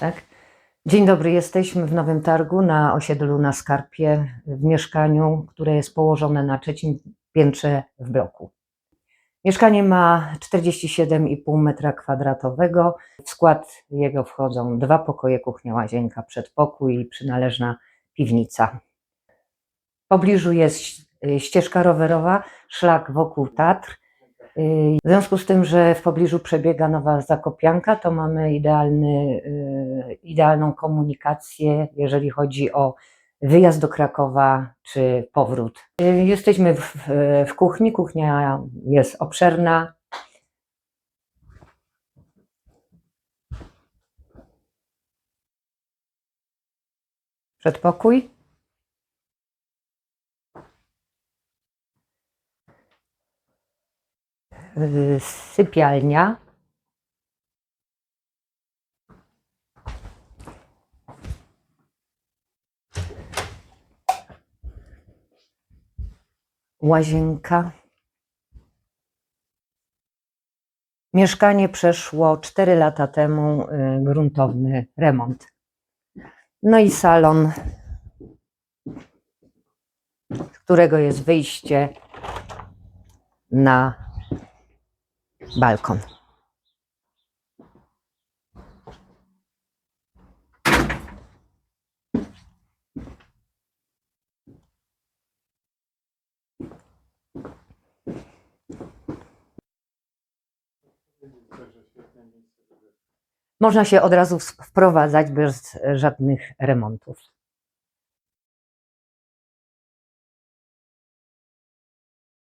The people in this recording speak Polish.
Tak? Dzień dobry, jesteśmy w Nowym Targu na osiedlu na Skarpie, w mieszkaniu, które jest położone na trzecim piętrze w bloku. Mieszkanie ma 47,5 metra kwadratowego. W skład jego wchodzą dwa pokoje, kuchnia, łazienka, przedpokój i przynależna piwnica. W pobliżu jest ścieżka rowerowa, szlak wokół Tatr. W związku z tym, że w pobliżu przebiega nowa zakopianka, to mamy idealny, y, idealną komunikację, jeżeli chodzi o wyjazd do Krakowa czy powrót. Jesteśmy w, w kuchni, kuchnia jest obszerna. Przedpokój. Sypialnia. Łazienka. Mieszkanie przeszło 4 lata temu y, gruntowny remont. No i salon, z którego jest wyjście na balkon. Można się od razu wprowadzać bez żadnych remontów.